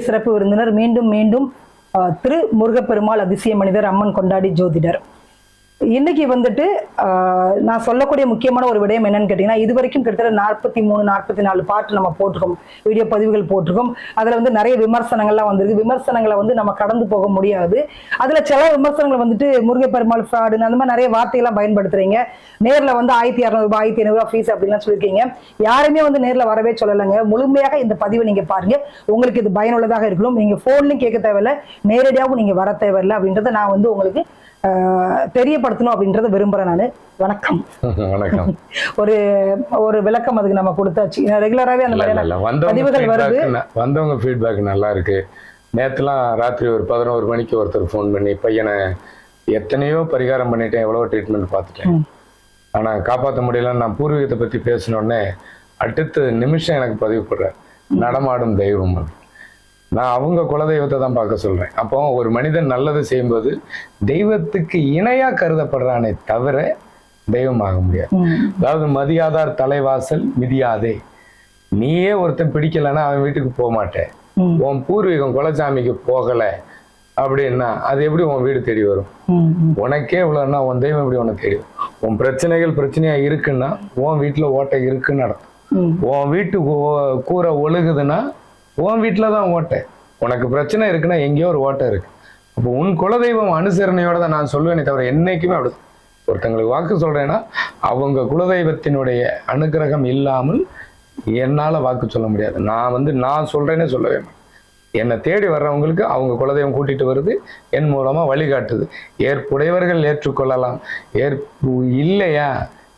சிறப்பு விருந்தினர் மீண்டும் மீண்டும் திரு முருகப்பெருமாள் அதிசய மனிதர் அம்மன் கொண்டாடி ஜோதிடர். இன்னைக்கு வந்துட்டு நான் சொல்லக்கூடிய முக்கியமான ஒரு விடயம் என்னன்னு கேட்டீங்கன்னா இது வரைக்கும் கிட்டத்தட்ட நாற்பத்தி மூணு நாற்பத்தி நாலு பாட்டு நம்ம போட்டிருக்கோம். வீடியோ பதிவுகள் போட்டிருக்கோம். அதுல வந்து நிறைய விமர்சனங்கள்லாம் வந்திருக்கு. விமர்சனங்களை வந்து நம்ம கடந்து போக முடியாது. அதுல சில விமர்சனங்கள் வந்துட்டு முருகப்பெருமாள் ஃப்ராடுன்னு அந்த மாதிரி நிறைய வார்த்தையெல்லாம் பயன்படுத்துறீங்க. நேர்ல வந்து ஆயிரத்தி இரநூறுபா ஆயிரத்தி ஐநூறுபா ஃபீஸ் அப்படின்லாம் சொல்லியிருக்கீங்க. யாருமே வந்து நேர்ல வரவே சொல்லலைங்க. முழுமையாக இந்த பதிவை நீங்க பாருங்க. உங்களுக்கு இது பயனுள்ளதாக இருக்கணும். நீங்க போன்லயும் கேட்க தேவையில்ல. நேரடியாகவும் நீங்க வர தேவையில்லை அப்படின்றத நான் வந்து உங்களுக்கு தெரியப்படுத்தணும் அப்படின்றத விரும்புறேன் நான். வணக்கம். வணக்கம். ஒரு ஒரு விளக்கம் அதுக்கு நம்ம கொடுத்தாச்சு. ரெகுலராகவே அந்த மாதிரியான பதிவுகள் வருது. வந்தவங்க ஃபீட்பேக் நல்லா இருக்கு நேத்துலாம் ராத்திரி ஒரு பதினோரு மணிக்கு ஒருத்தர் ஃபோன் பண்ணி பையனை எத்தனையோ பரிகாரம் பண்ணிட்டேன் எவ்வளவோ ட்ரீட்மெண்ட் பார்த்துட்டேன். ம். ஆனா காப்பாற்ற முடியல நான் பூர்வீகத்தை பத்தி பேசினோடனே அடுத்த நிமிஷம் எனக்கு பதிவு போடுறேன் நடமாடும் தெய்வம் அப்படி. நான் அவங்க குலதெய்வத்தை தான் பார்க்க சொல்றேன். அப்போ ஒரு மனிதன் நல்லது செய்யும்போது தெய்வத்துக்கு இணையா கருதப்படுறானே தவிர தெய்வம் ஆக முடியாது. அதாவது மதியாதார் தலைவாசல் மிதியாதே. நீயே ஒருத்தன் பிடிக்கலைன்னா அவன் வீட்டுக்கு போக மாட்டேன். உன் பூர்வீகம் குலசாமிக்கு போகல அப்படின்னா அது எப்படி உன் வீடு தேடி வரும்? உனக்கே இவ்வளோன்னா உன் தெய்வம் எப்படி உனக்கு தெரியும் உன் பிரச்சனைகள் பிரச்சனையா இருக்குன்னா உன் வீட்டுல ஓட்டை இருக்குன்னு அர்த்தம். ம், உன் வீட்டு கூரை ஒழுகுதுன்னா உன் வீட்டில் தான் ஓட்டை. உனக்கு பிரச்சனை இருக்குன்னா எங்கேயோ ஒரு ஓட்டை இருக்கு. அப்போ உன் குலதெய்வம் அனுசரணையோட தான் நான் சொல்லுவேனே தவிர என்னைக்குமே அப்படி ஒருத்தங்களுக்கு வாக்கு சொல்கிறேன்னா அவங்க குலதெய்வத்தினுடைய அனுக்கிரகம் இல்லாமல் என்னால் வாக்கு சொல்ல முடியாது. நான் வந்து நான் சொல்கிறேன்னே சொல்லவே மாட்டேன். என்னை தேடி வர்றவங்களுக்கு அவங்க குலதெய்வம் கூட்டிகிட்டு வருது என் மூலமாக வழிகாட்டுது. ஏற்புடையவர்கள் ஏற்றுக்கொள்ளலாம். ஏற்பு இல்லையா?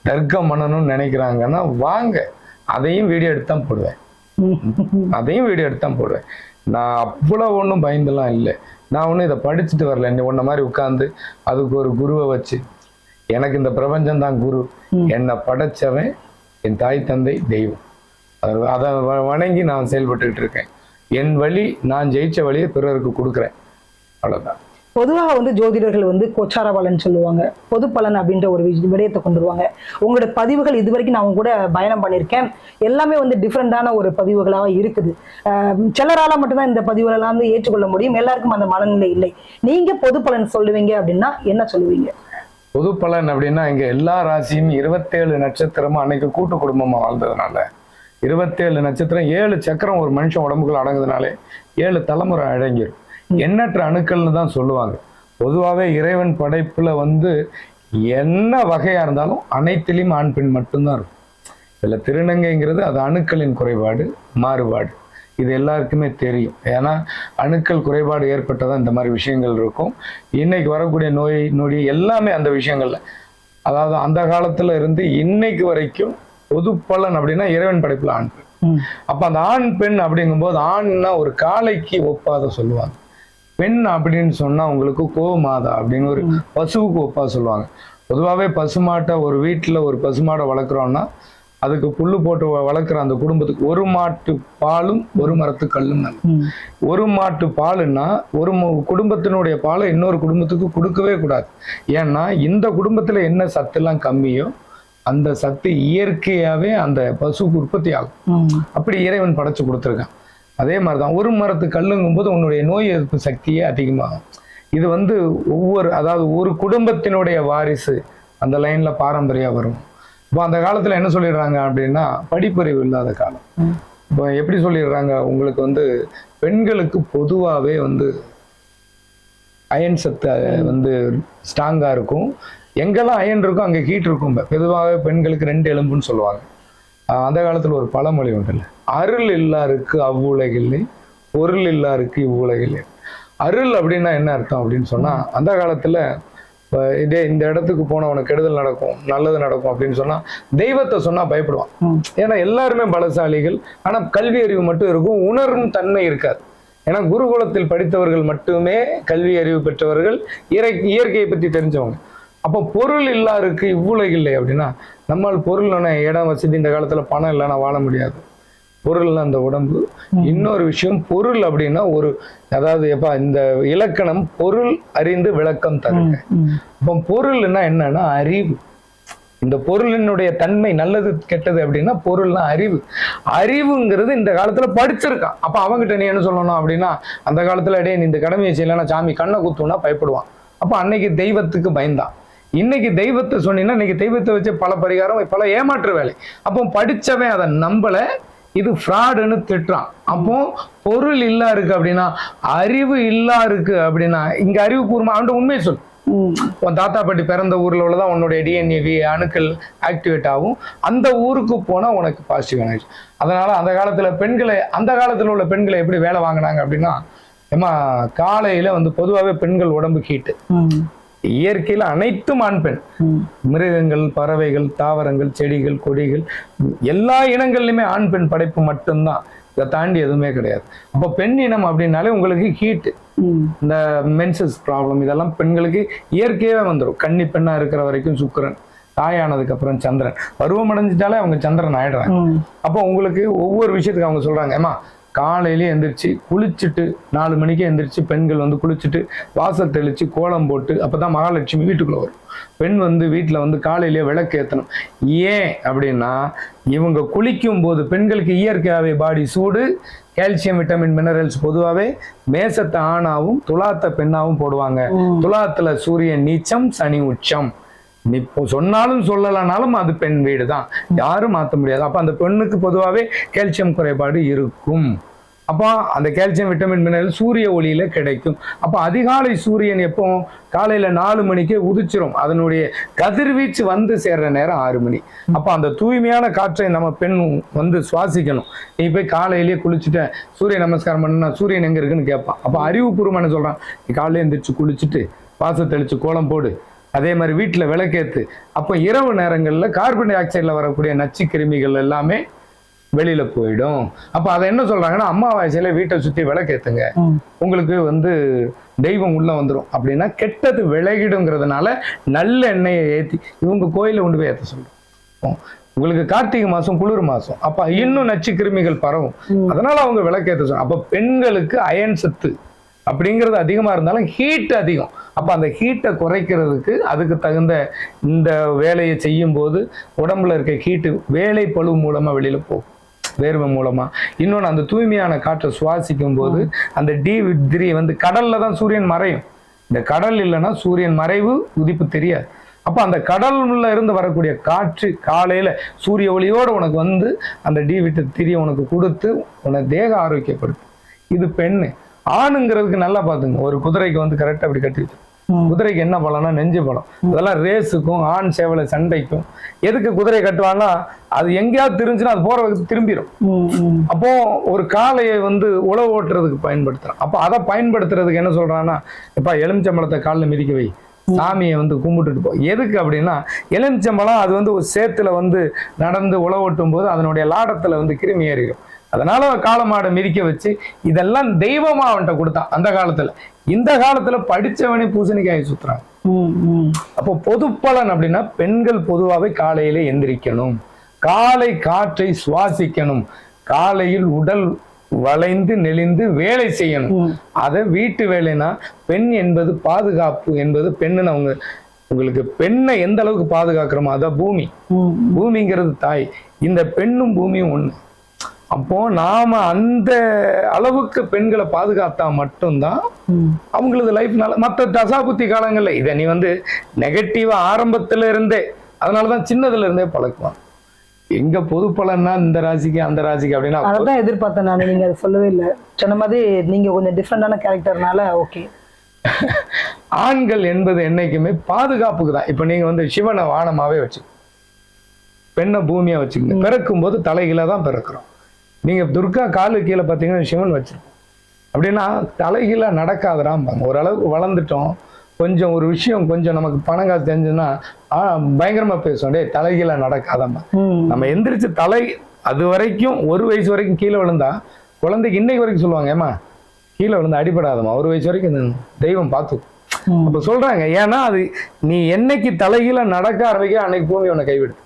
தர்க்கம் பண்ணணும்னு நினைக்கிறாங்கன்னா வாங்க. அதையும் வீடியோ எடுத்து தான் போடுவேன். அதையும் வீடியோ எடுத்து தான் போடுவேன். நான் அவ்வளோ ஒன்றும் பயந்துலாம் இல்லை. நான் ஒன்றும் இதை படிச்சுட்டு வரல. நீ உன்ன மாதிரி உட்காந்து அதுக்கு ஒரு குருவை வச்சு எனக்கு இந்த பிரபஞ்சம் தான் குரு. என்னை படைச்சவன் என் தாய் தந்தை தெய்வம். அது- வணங்கி நான் செயல்பட்டுக்கிட்டு இருக்கேன். என் வழி நான் ஜெயிச்ச வழியை பிறருக்கு கொடுக்குறேன். அவ்வளோதான் பொதுவாக வந்து ஜோதிடர்கள் வந்து கோச்சார பலன் சொல்லுவாங்க. பொது பலன் அப்படின்ற ஒரு விடயத்தை கொண்டு வருவாங்க. உங்களோட பதிவுகள் இது வரைக்கும் நான் அவங்க கூட பயணம் பண்ணியிருக்கேன். எல்லாமே வந்து டிஃப்ரெண்டான ஒரு பதிவுகளாக இருக்குது. சிலரால் சிலரால மட்டும்தான் இந்த பதிவுகளெல்லாம் வந்து ஏற்றுக்கொள்ள முடியும். எல்லாருக்கும் அந்த மனநிலை இல்லை. நீங்க பொது பலன் சொல்லுவீங்க அப்படின்னா என்ன சொல்லுவீங்க? பொது பலன் அப்படின்னா இங்க எல்லா ராசியும் இருபத்தேழு நட்சத்திரமும் அன்னைக்கு கூட்டு குடும்பமா வாழ்ந்ததுனால. இருபத்தேழு நட்சத்திரம் ஏழு சக்கரம் ஒரு மனுஷன் உடம்புக்குள்ள அடங்குதுனாலே ஏழு தலைமுறை அடங்கிடும் எண்ணற்ற அணுக்கள்னு தான் சொல்லுவாங்க. பொதுவாகவே இறைவன் படைப்புல வந்து என்ன வகையா இருந்தாலும் அனைத்திலையும் ஆண் பெண் மட்டும்தான் இருக்கும். இதுல திருநங்கைங்கிறது அது அணுக்களின் குறைபாடு மாறுபாடு. இது எல்லாருக்குமே தெரியும். ஏன்னா அணுக்கள் குறைபாடு ஏற்பட்டதான் இந்த மாதிரி விஷயங்கள் இருக்கும். இன்னைக்கு வரக்கூடிய நோய் நொடி எல்லாமே அந்த விஷயங்கள்ல. அதாவது அந்த காலத்துல இருந்து இன்னைக்கு வரைக்கும் பொது பலன் அப்படின்னா இறைவன் படைப்புல ஆண் பெண். அப்ப அந்த ஆண் பெண் அப்படிங்கும்போது ஆண்னா ஒரு காளைக்கு ஒப்பாத சொல்லுவாங்க. பெண் அப்படின்னு சொன்னா உங்களுக்கு கோமாதா அப்படின்னு ஒரு பசுவுக்கு ஒப்பா சொல்லுவாங்க. பொதுவாகவே பசுமாட்டை ஒரு வீட்டுல ஒரு பசுமாடை வளர்க்குறோம்னா அதுக்கு புல்லு போட்டு வளர்க்குற அந்த குடும்பத்துக்கு ஒரு மாட்டு பாலும் ஒரு மரத்து கல்லும் ஒரு மாட்டு பாலுன்னா ஒரு குடும்பத்தினுடைய பாலை இன்னொரு குடும்பத்துக்கு கொடுக்கவே கூடாது. ஏன்னா இந்த குடும்பத்துல என்ன சத்துலாம் கம்மியோ அந்த சத்து இயற்கையாவே அந்த பசுக்கு உற்பத்தி ஆகும். அப்படி இறைவன் படைச்சு கொடுத்துருக்கான். அதே மாதிரி தான் ஒரு மரத்து கல்லுங்கும் போது உன்னுடைய நோய் எதிர்ப்பு சக்தியே அதிகமாகும். இது வந்து ஒவ்வொரு அதாவது ஒரு குடும்பத்தினுடைய வாரிசு அந்த லைன்ல பாரம்பரியா வரும். இப்போ அந்த காலத்துல என்ன சொல்லிடுறாங்க அப்படின்னா படிப்பறிவு இல்லாத காலம். இப்போ எப்படி சொல்லிடுறாங்க? உங்களுக்கு வந்து பெண்களுக்கு பொதுவாகவே வந்து அயன் சத்து வந்து ஸ்ட்ராங்காக இருக்கும். எங்கெல்லாம் அயன் இருக்கோ அங்கே ஹீட் இருக்கும். பொதுவாகவே பெண்களுக்கு ரெண்டு எலும்புன்னு சொல்லுவாங்க. அந்த காலத்துல ஒரு பழமொழி உண்டுல்ல. அருள் இல்லாருக்கு அவ்வுலகில்லை பொருள் இல்லாருக்கு இவ்வுலகில்லை அருள் அப்படின்னா என்ன அர்த்தம்? அப்படின்னு சொன்னா அந்த காலத்துல இப்ப இதே இந்த இடத்துக்கு போனா உனக்கு கெடுதல் நடக்கும் நல்லது நடக்கும் அப்படின்னு சொன்னா தெய்வத்தை சொன்னா பயப்படுவான். ஏன்னா எல்லாருமே பலசாலிகள். ஆனா கல்வி அறிவு மட்டும் இருக்கும் உணரும் தன்மை இருக்காது. ஏன்னா குருகுலத்தில் படித்தவர்கள் மட்டுமே கல்வி அறிவு பெற்றவர்கள் இறை இயற்கையை பற்றி தெரிஞ்சவங்க. அப்போ பொருள் இல்லாருக்கு இவ்வுலகில்லை அப்படின்னா நம்மால் பொருள் இடம் வசதி இந்த காலத்துல பணம் இல்லைன்னா வாழ முடியாது. பொருள்னா அந்த உடம்பு. இன்னொரு விஷயம் பொருள் அப்படின்னா ஒரு அதாவது எப்பா இந்த இலக்கணம் பொருள் அறிந்து விளக்கம் தருங்க இப்போ பொருள்னா என்னன்னா அறிவு. இந்த பொருளினுடைய தன்மை நல்லது கெட்டது அப்படின்னா பொருள்னா அறிவு. அறிவுங்கிறது இந்த காலத்துல படிச்சிருக்கான். அப்ப அவங்ககிட்ட நீ என்ன சொல்லணும் அப்படின்னா அந்த காலத்துல டேய் நீ இந்த கடமையை செய்யலைன்னா சாமி கண்ணை குத்துனா பயப்படுவான். அப்ப அன்னைக்கு தெய்வத்துக்கு பயந்தான். இன்னைக்கு தெய்வத்தை சொன்னீங்கன்னா இன்னைக்கு தெய்வத்தை வச்சு பல பரிகாரம் பல ஏமாற்று வேலை. அப்போ படிச்சவன் அதை நம்பல. இது ஃப்ராடுன்னு திட்டுறான். அப்போ பொருள் இல்லா இருக்கு அப்படின்னா அறிவு இல்லா இருக்கு அப்படின்னா இங்க அறிவுபூர்வமா அவன்கிட்ட உண்மையை சொல். உன் தாத்தா பாட்டி பிறந்த ஊர்ல உள்ளதான் உன்னுடைய டிஎன்ஏவி அணுக்கள் ஆக்டிவேட் ஆகும். அந்த ஊருக்கு போனா உனக்கு பாசிட்டிவ் எனர்ஜி அதனால அந்த காலத்துல பெண்களை அந்த காலத்துல உள்ள பெண்களை எப்படி வேலை வாங்கினாங்க அப்படின்னா ஏமா காலையில வந்து பொதுவாகவே பெண்கள் உடம்பு ஹீட்டு ம். இயற்கையில அனைத்தும் ஆண் பெண். மிருகங்கள் பறவைகள் தாவரங்கள் செடிகள் கொடிகள் எல்லா இனங்கள்லையுமே ஆண் பெண் படைப்பு மட்டும்தான். இதை தாண்டி எதுவுமே கிடையாது. அப்போ பெண் இனம் அப்படின்னாலே உங்களுக்கு ஹீட்டு. இந்த மென்சஸ் ப்ராப்ளம் இதெல்லாம் பெண்களுக்கு இயற்கையாகவே வந்துடும் கன்னி பெண்ணா இருக்கிற வரைக்கும் சுக்கிரன் தாயானதுக்கு அப்புறம் சந்திரன். பருவம் அடைஞ்சிட்டாலே அவங்க சந்திரன் ஆயிடுறாங்க. அப்போ உங்களுக்கு ஒவ்வொரு விஷயத்துக்கு அவங்க சொல்றாங்க ஏமா காலையிலே எந்திரிச்சு குளிச்சுட்டு நாலு மணிக்கு எந்திரிச்சு பெண்கள் வந்து குளிச்சுட்டு வாசல் தெளிச்சு கோலம் போட்டு அப்பதான் மகாலட்சுமி வீட்டுக்குள்ள வரும். பெண் வந்து வீட்டில் வந்து காலையிலேயே விளக்கு ஏற்றணும் ஏன் அப்படின்னா இவங்க குளிக்கும் போது பெண்களுக்கு இயற்கையாகவே பாடி சூடு கால்சியம் விட்டமின் மினரல்ஸ் பொதுவாகவே மேசத்தை ஆணாவும் துலாத்தை பெண்ணாவும் போடுவாங்க. துலாத்துல சூரியன் நீச்சம் சனி உச்சம். இப்போ சொன்னாலும் சொல்லலைனாலும் அது பெண் வீடு தான் யாரும் மாற்ற முடியாது. அப்போ அந்த பெண்ணுக்கு பொதுவாகவே கேல்சியம் குறைபாடு இருக்கும். அப்போ அந்த கால்சியம் விட்டமின் மினரல் சூரிய ஒளியில கிடைக்கும். அப்போ அதிகாலை சூரியன் எப்போ? காலையில நாலு மணிக்கே உதிச்சிரும். அதனுடைய கதிர்வீச்சு வந்து சேர்ற நேரம் ஆறு மணி. அப்போ அந்த தூய்மையான காற்றை நம்ம பெண் வந்து சுவாசிக்கணும். நீ போய் காலையிலேயே குளிச்சுட்ட சூரிய நமஸ்காரம் பண்ணுனா சூரியன் எங்க இருக்குன்னு கேட்பான். அப்போ அறிவுபூர்வமான சொல்றான். நீ காலையில எந்திரிச்சு குளிச்சுட்டு வாசல் தெளிச்சு கோலம் போடு. அதே மாதிரி வீட்டில் விளக்கேத்து. அப்போ இரவு நேரங்களில் கார்பன் டை ஆக்சைடில் வரக்கூடிய நச்சு கிருமிகள் எல்லாமே வெளியில போயிடும். அப்போ அதை என்ன சொல்றாங்கன்னா அமாவாசையில வீட்டை சுத்தி விளக்கேத்துங்க. உங்களுக்கு வந்து தெய்வம் உள்ள வந்துடும் அப்படின்னா கெட்டது விலகிடுங்கிறதுனால நல்ல எண்ணெயை ஏத்தி இவங்க கோயில கொண்டு போய் ஏற்ற சொல்றோம். உங்களுக்கு கார்த்திகை மாசம் குளிர் மாசம். அப்ப இன்னும் நச்சு கிருமிகள் பரவும். அதனால அவங்க விளக்கேற்ற சொல்றாங்க அப்ப பெண்களுக்கு அயன் சத்து அப்படிங்கிறது அதிகமாக இருந்தாலும் ஹீட் அதிகம். அப்போ அந்த ஹீட்டை குறைக்கிறதுக்கு அதுக்கு தகுந்த இந்த வேலையை செய்யும்போது உடம்புல இருக்க ஹீட்டு வேலை பளு மூலமாக வெளியில் போகும். வேர்வை மூலமா. இன்னொன்று அந்த தூய்மையான காற்றை சுவாசிக்கும் போது அந்த டி த்ரீ வந்து கடல்ல தான் சூரியன் மறையும். இந்த கடல் இல்லைன்னா சூரியன் மறைவு உதிப்பு தெரியாது. அப்போ அந்த கடல்ல இருந்து வரக்கூடிய காற்று காலையில சூரிய ஒளியோடு உனக்கு வந்து அந்த டி விட்டு திரிய உனக்கு கொடுத்து உன தேக ஆரோக்கியப்படுத்தும். இது பெண்ணு. ஆணுங்கிறதுக்கு நல்லா பார்த்துங்க. ஒரு குதிரைக்கு வந்து கரெக்டாக அப்படி கட்டி. குதிரைக்கு என்ன பலம்னா நெஞ்சு பலம். அதெல்லாம் ரேஸுக்கும் ஆண் சேவலை சண்டைக்கும். எதுக்கு குதிரை கட்டுவாங்கன்னா அது எங்கேயாவது திருந்துச்சுன்னா அது போற வகைக்கு திரும்பிடும். அப்போ ஒரு காளையை வந்து உழவு ஓட்டுறதுக்கு பயன்படுத்துறான். அப்போ அதை பயன்படுத்துறதுக்கு என்ன சொல்றான்னா இப்ப எலுமிச்சம்பழத்தை காலில் மிதிக்க வை. சாமியை வந்து கும்பிட்டுட்டு போ. எதுக்கு அப்படின்னா எலுமிச்சம்பழம் அது வந்து ஒரு சேத்துல வந்து நடந்து உழவு ஓட்டும் போது அதனுடைய லாடத்துல வந்து கிருமி ஏறிடும். அதனால காளமாடை மிதிக்க வச்சு இதெல்லாம் தெய்வமா அவன்கிட்ட கொடுத்தான் அந்த காலத்துல இந்த காலத்துல படிச்சவனே பூசணிக்காய். ம். அப்போ பொது பலன் அப்படின்னா பெண்கள் பொதுவாகவே காலையில எந்திரிக்கணும் காலை காற்றை சுவாசிக்கணும் காலையில் உடல் வளைந்து நெளிந்து வேலை செய்யணும். அதை வீட்டு வேலைனா பெண் என்பது பாதுகாப்பு என்பது பெண்ணுன்னு அவங்க உங்களுக்கு பெண்ணை எந்த அளவுக்கு பாதுகாக்கிறோமோ அதான் பூமி. பூமிங்கிறது தாய் இந்த பெண்ணும் பூமியும் ஒண்ணு அப்போ நாம அந்த அளவுக்கு பெண்களை பாதுகாத்தா மட்டும்தான். அவங்களது லைஃப் நல்ல மற்ற தசாபுத்தி காலங்கள்ல இதை நீ வந்து நெகட்டிவா ஆரம்பத்துல இருந்தே அதனாலதான் சின்னதுல இருந்தே பழக்குவான் எங்க பொது பலன்னா இந்த ராசிக்கு அந்த ராசிக்கு அப்படின்னா அதான் எதிர்பார்த்தேன் நான் நீங்க அதை சொல்லவே இல்லை. சொன்ன மாதிரி நீங்க கொஞ்சம் டிஃப்ரெண்டான கேரக்டர்னால ஓகே ஆண்கள் என்பது என்னைக்குமே பாதுகாப்புக்கு தான். இப்ப நீங்க வந்து சிவனை வானமாவே வச்சு பெண்ணை பூமியா வச்சுக்கங்க. பிறக்கும் போது தலைகீழ தான் பிறக்கிறோம். நீங்க துர்கா காலு கீழே பார்த்தீங்கன்னா சிவன் வச்சிருக்கோம் அப்படின்னா தலைகீழ நடக்காதராம்பாங்க ஓரளவுக்கு வளர்ந்துட்டோம். கொஞ்சம் ஒரு விஷயம் கொஞ்சம் நமக்கு பணம் காசு தெரிஞ்சுன்னா ஆ, பயங்கரமா பேசுவோம். டேய் தலைகீழ நடக்காதம்மா. நம்ம எந்திரிச்சு தலை அது வரைக்கும் ஒரு வயசு வரைக்கும் கீழே விழுந்தா குழந்தைக்கு இன்னைக்கு வரைக்கும் சொல்லுவாங்க ஏமா கீழே விழுந்து அடிபடாதம்மா. ஒரு வயசு வரைக்கும் தெய்வம் பார்த்துக்கும் ம். அப்ப சொல்றாங்க ஏன்னா அது நீ என்னைக்கு தலைகீழ நடக்க ஆரம்பிக்க அன்னைக்கு பூமி உன்னை கைவிடுது.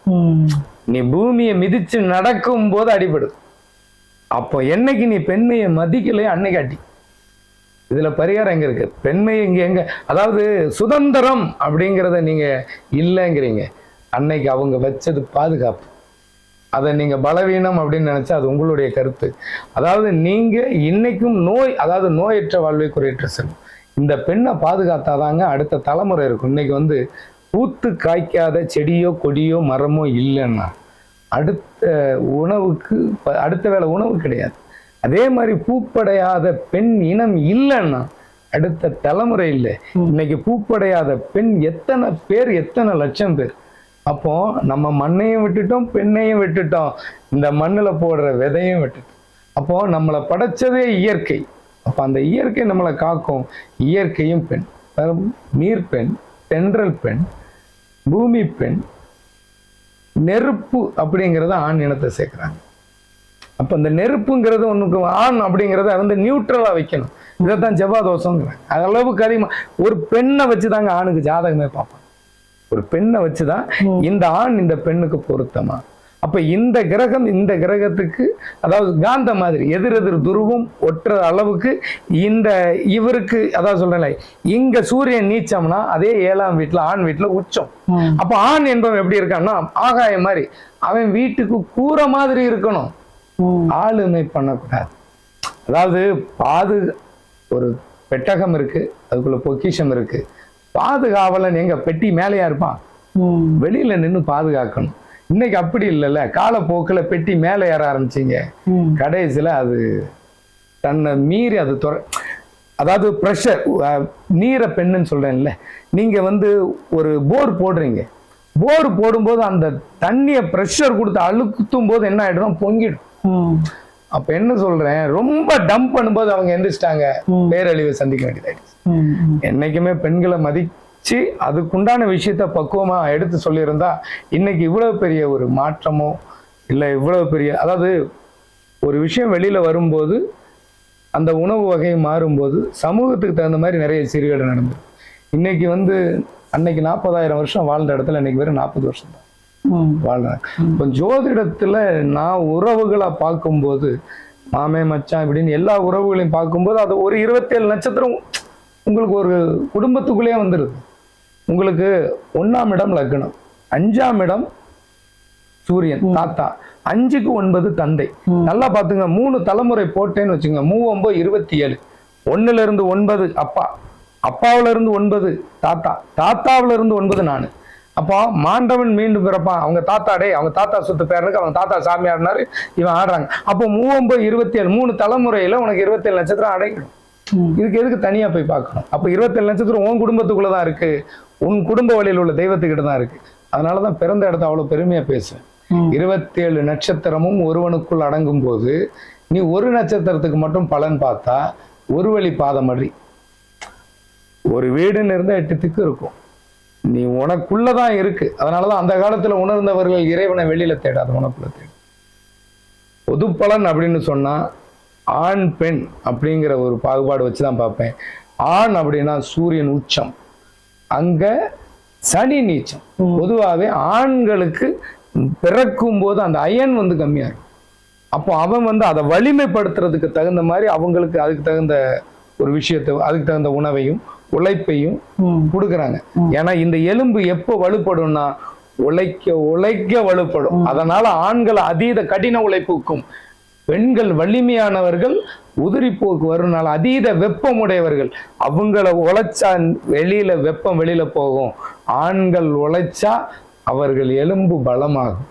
நீ பூமியை மிதிச்சு நடக்கும் போது அடிபடுது அப்போ என்னைக்கு நீ பெண்மையை மதிக்கலையோ அன்னைக்கு அடி இதில் பரிகாரம் எங்கே இருக்குது பெண்மை இங்கே எங்கே? அதாவது சுதந்திரம் அப்படிங்கிறத நீங்கள் இல்லைங்கிறீங்க. அன்னைக்கு அவங்க வச்சது பாதுகாப்பு. அதை நீங்கள் பலவீனம் அப்படின்னு நினச்சா அது உங்களுடைய கருத்து. அதாவது நீங்கள் இன்னைக்கும் நோய் அதாவது நோயற்ற வாழ்வை குறையற்ற செல்வம். இந்த பெண்ணை பாதுகாத்தாதாங்க அடுத்த தலைமுறை இருக்கும். இன்னைக்கு வந்து பூத்து காய்க்காத செடியோ கொடியோ மரமோ இல்லைன்னா அடுத்த உணவுக்கு அடுத்த வேளை உணவு கிடையாது. அதே மாதிரி பூப்படையாத பெண் இனம் இல்லைன்னா அடுத்த தலைமுறை இல்லை. இன்னைக்கு பூப்படையாத பெண் எத்தனை பேர் எத்தனை லட்சம் பேர்? அப்போ நம்ம மண்ணையும் விட்டுட்டோம் பெண்ணையும் விட்டுட்டோம். இந்த மண்ணுல போடுற விதையும் விட்டுட்டோம். அப்போ நம்மளை படைச்சதே இயற்கை. அப்ப அந்த இயற்கை நம்மளை காக்கும். இயற்கையும் பெண். நீர் பெண் தென்றல் பெண் பூமி பெண் நெருப்பு அப்படிங்கிறத ஆண் இனத்தை சேர்க்கிறாங்க. அப்ப இந்த நெருப்புங்கிறது ஒண்ணுக்கு ஆண் அப்படிங்கிறத வந்து நியூட்ரலா வைக்கணும். இதைத்தான் செவ்வாய் தோஷங்கிறாங்க அது அளவுக்கு அதிகமா ஒரு பெண்ணை வச்சுதாங்க ஆணுக்கு ஜாதகமே பார்ப்பாங்க. ஒரு பெண்ணை வச்சுதான் இந்த ஆண் இந்த பெண்ணுக்கு பொருத்தமா? அப்ப இந்த கிரகம் இந்த கிரகத்துக்கு அதாவது காந்த மாதிரி எதிர் எதிர் துருவம் ஒட்டுற அளவுக்கு இந்த இவருக்கு அதாவது சொல்றேன் இங்க சூரியன் நீச்சம்னா அதே ஏழாம் வீட்டுல ஆண் வீட்டுல உச்சம். அப்ப ஆண் என்பவன் எப்படி இருக்கான்னா ஆகாயம் மாதிரி அவன் வீட்டுக்கு கூரை மாதிரி இருக்கணும். ஆளுமை பண்ணக்கூடாது அதாவது பாது ஒரு பெட்டகம் இருக்கு அதுக்குள்ள பொக்கிஷம் இருக்கு பாதுகாவலன் எங்க பெட்டி மேலேயா இருப்பான். வெளியில நின்னு பாதுகாக்கணும் இன்னைக்கு அப்படி இல்லைல்ல காலப்போக்கில் பெட்டி மேலே ஏற ஆரம்பிச்சீங்க. கடைசியில் அது தன்னை மீறி அது துற அதாவது ப்ரெஷர் நீரை பெண்ணுன்னு சொல்றேன்ல நீங்க வந்து ஒரு போர் போடுறீங்க போர் போடும்போது அந்த தண்ணியை ப்ரெஷர் கொடுத்து அழுத்தும் போது என்ன ஆயிடும் பொங்கிடும். அப்ப என்ன சொல்றேன் ரொம்ப டம்ப் பண்ணும்போது அவங்க எந்திரிச்சிட்டாங்க. பேரழிவை சந்திக்க வேண்டியதாயிடுச்சு ம். ம். என்னைக்குமே மதிச்சு அதுக்குண்டான விஷயத்த பக்குவமா எடுத்து சொல்லியிருந்தா இன்னைக்கு இவ்வளவு பெரிய ஒரு மாற்றமோ இல்லை இவ்வளவு பெரிய அதாவது ஒரு விஷயம் வெளியில வரும்போது அந்த உணவு வகை மாறும்போது சமூகத்துக்கு தகுந்த மாதிரி நிறைய சீர்கேடு நடந்தது. இன்னைக்கு வந்து அன்னைக்கு நாற்பதாயிரம் வருஷம் வாழ்ந்த இடத்துல இன்னைக்கு வெறும் நாற்பது வருஷம் தான். வாழ்றாங்க இப்போ ஜோதிடத்துல நான் உறவுகளை பார்க்கும்போது மாமே மச்சான் இப்படின்னு எல்லா உறவுகளையும் பார்க்கும்போது அது ஒரு இருபத்தேழு நட்சத்திரம் உங்களுக்கு ஒரு குடும்பத்துக்குள்ளேயே வந்துடுது உங்களுக்கு ஒண்ணாம் இடம் லக்னம். அஞ்சாம் இடம் சூரியன் தாத்தா. அஞ்சுக்கு ஒன்பது தந்தை. நல்லா பாத்துங்க மூணு தலைமுறை போட்டேன்னு வச்சுங்க. மூவொம்பது இருபத்தி ஏழு ஒண்ணுல இருந்து ஒன்பது அப்பா. அப்பாவுல இருந்து ஒன்பது தாத்தா. தாத்தாவுல இருந்து ஒன்பது நானு. அப்போ மாண்டவன் மீண்டும் பிறப்பான். அவங்க தாத்தா டேய் அவங்க தாத்தா சொத்து பேரனுக்கு அவங்க தாத்தா சாமியார்னாரு இவன் ஆடுறாங்க. அப்போ மூவொம்பது இருபத்தி ஏழு மூணு தலைமுறையில உனக்கு இருபத்தேழு நட்சத்திரம் அடைக்கணும். இதுக்கு எதுக்கு தனியா போய் பார்க்கணும்? அப்ப இருபத்தேழு நட்சத்திரம் உன் குடும்பத்துக்குள்ள தான் இருக்கு. உன் குடும்ப வழியில் உள்ள தெய்வத்துக்கிட்ட தான் இருக்கு. அதனாலதான் பிறந்த இடத்த அவ்வளவு பெருமையா பேசுவேன். இருபத்தேழு நட்சத்திரமும் ஒருவனுக்குள் அடங்கும் போது நீ ஒரு நட்சத்திரத்துக்கு மட்டும் பலன் பார்த்தா ஒரு வழி பாதை மாதிரி ஒரு வீடுன்னு இருந்தா எட்டு திக்கு இருக்கும். நீ உனக்குள்ளதான் இருக்கு. அதனாலதான் அந்த காலத்துல உணர்ந்தவர்கள் இறைவனை வெளியில தேடாது உனக்குள்ள தேடு. பொது பலன் அப்படின்னு சொன்னா ஆண் பெண் அப்படிங்கிற ஒரு பாகுபாடு வச்சுதான் பார்ப்பேன். ஆண் அப்படின்னா சூரியன் உச்சம். அங்க சனி நீச்சம். பொதுவாகவே ஆண்களுக்கு பிறக்கும் போது அந்த அயன் வந்து கம்மியா இருக்கும். அப்போ அவன் வந்து அதை வலிமைப்படுத்துறதுக்கு தகுந்த மாதிரி அவங்களுக்கு அதுக்கு தகுந்த ஒரு விஷயத்தை அதுக்கு தகுந்த உணவையும் உழைப்பையும். கொடுக்குறாங்க. ஏன்னா இந்த எலும்பு எப்போ வலுப்படும்னா உழைக்க உழைக்க வலுப்படும். அதனால ஆண்கள் அதீத கடின உழைப்புக்கும் பெண்கள் வலிமையானவர்கள் உதிரிப்போக்கு வரும்னால அதீத வெப்பமுடையவர்கள். அவங்கள உழைச்சா வெளியில வெப்பம் வெளியில போகும். ஆண்கள் உழைச்சா அவர்கள் எலும்பு பலமாகும்.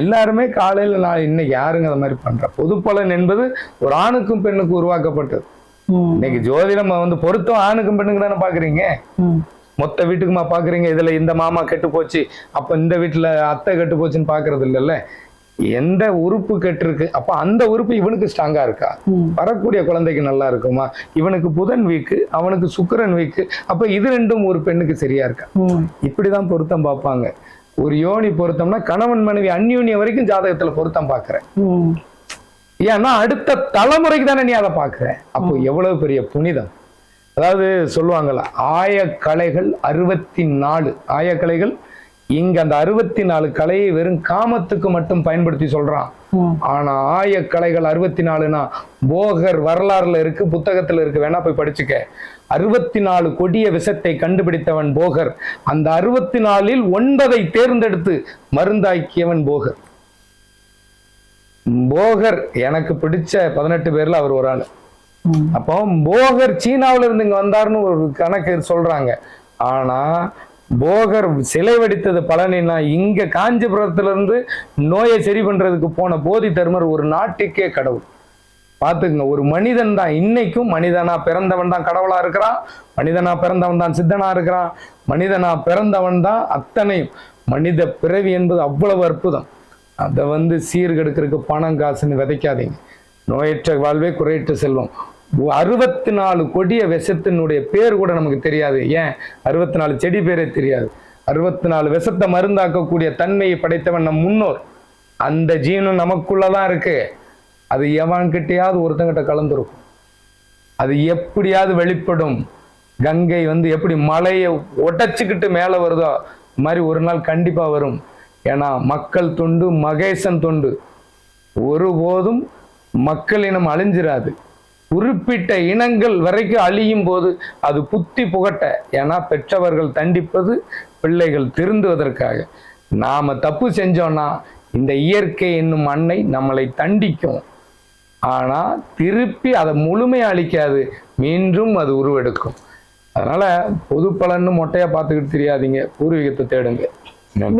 எல்லாருமே காலையில நான் இன்னைக்கு யாருங்க அந்த மாதிரி பண்ற? பொது பலன் என்பது ஒரு ஆணுக்கும் பெண்ணுக்கும் உருவாக்கப்பட்டது. இன்னைக்கு ஜோதிடம் வந்து பொருத்தம் ஆணுக்கும் பெண்ணுக்கு தானே பாக்குறீங்க. மொத்த வீட்டுக்குமா பாக்குறீங்க? இதுல இந்த மாமா கெட்டு போச்சு அப்ப இந்த வீட்டுல அத்தை கெட்டு போச்சுன்னு பாக்குறது இல்லைல்ல? எந்த உறுப்பு கெட்டு இருக்கு அப்ப அந்த உறுப்பு இவனுக்கு ஸ்ட்ராங்கா இருக்கா. வரக்கூடிய குழந்தைக்கு நல்லா இருக்குமா? இவனுக்கு புதன் வீக்கு அவனுக்கு சுக்கிரன் வீக்கு அப்ப இது ரெண்டும் ஒரு பெண்ணுக்கு சரியா இருக்கா. இப்படிதான் பொருத்தம் பார்ப்பாங்க. ஒரு யோனி பொருத்தம்னா கணவன் மனைவி அந்யூன்யம் வரைக்கும் ஜாதகத்துல பொருத்தம் பார்க்கிறேன். ம். ஏன்னா அடுத்த தலைமுறைக்கு தானே நீ அதை பார்க்கிற அப்போ எவ்வளவு பெரிய புனிதம். அதாவது சொல்லுவாங்கல்ல ஆயக்கலைகள் அறுபத்தி நாலு. ஆயக்கலைகள் இங்க அந்த அறுபத்தி நாலு கலையை வெறும் காமத்துக்கு மட்டும் பயன்படுத்தி சொல்றான். ஆனா ஆயக்கலைகள் அறுபத்தி நாலுனா போகர் வரலாறுல இருக்கு புத்தகத்துல இருக்கு. வேணா போய் படிச்சுக்க. அறுபத்தி நாலு கொடிய விஷத்தை கண்டுபிடித்தவன் போகர். அந்த அறுபத்தி நாலில் ஒன்பதை தேர்ந்தெடுத்து மருந்தாக்கியவன் போகர். போகர் எனக்கு பிடிச்ச பதினெட்டு பேர்ல அவர் ஒரு ஆளு. அப்போ போகர் சீனாவுல இருந்து இங்க வந்தாருன்னு ஒரு கணக்கு சொல்றாங்க. ஆனா போகர் சிலை வடித்தது பழனினா இங்க காஞ்சிபுரத்திலிருந்து நோயை சரி பண்றதுக்கு போன போதி தர்மர் ஒரு நாட்டுக்கே கடவுள். பாத்துக்கங்க ஒரு மனிதன் தான் இன்னைக்கும் மனிதனா பிறந்தவன் தான் கடவுளா இருக்கிறான் மனிதனா பிறந்தவன் தான் சித்தனா இருக்கிறான் மனிதனா பிறந்தவன் தான் அத்தனையும். மனித பிறவி என்பது அவ்வளவு அற்புதம். அதை வந்து சீர்கெடுக்கிறதுக்கு பணம் காசுன்னு விதைக்காதீங்க. நோயற்ற வாழ்வே குறையற்ற செல்வம். அறுபத்தி நாலு கொடிய விஷத்தினுடைய பேர் கூட நமக்கு தெரியாது. ஏன்? அறுபத்தி நாலு செடி பேரே தெரியாது. அறுபத்தி நாலு விஷத்தை மருந்தாக்கக்கூடிய தன்மையை படைத்தவன் நம் முன்னோர். அந்த ஜீனும் நமக்குள்ளதான் இருக்கு. அது எவன்கிட்டயாவது ஒருத்தங்கிட்ட கலந்துருக்கும். அது எப்படியாவது வெளிப்படும். கங்கை வந்து எப்படி மலையை ஒட்டச்சிக்கிட்டு மேலே வருதோ மாதிரி ஒரு நாள் கண்டிப்பாக வரும். ஏன்னா மக்கள் தொண்டு மகேசன் தொண்டு. ஒருபோதும் மக்கள் இனம் அழிஞ்சிராது. குறிப்பிட்ட இனங்கள் வரைக்கும் அழியும் போது அது புத்தி புகட்ட ஏன்னா பெற்றவர்கள் தண்டிப்பது பிள்ளைகள் திருந்துவதற்காக. நாம் தப்பு செஞ்சோம்னா இந்த இயற்கை என்னும் அன்னை நம்மளை தண்டிக்கும். ஆனால் திருப்பி அதை முழுமை அழிக்காது மீண்டும் அது உருவெடுக்கும். அதனால பொது பலன்னு மொட்டையா பார்த்துக்கிட்டு தெரியாதீங்க. பூர்வீகத்தை தேடுங்க.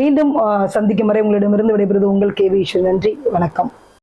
மீண்டும் சந்திக்கும் வரை உங்களிடமிருந்து விடைபெறுவது உங்கள் கேவி ஈஸ்வர் நன்றி. வணக்கம்.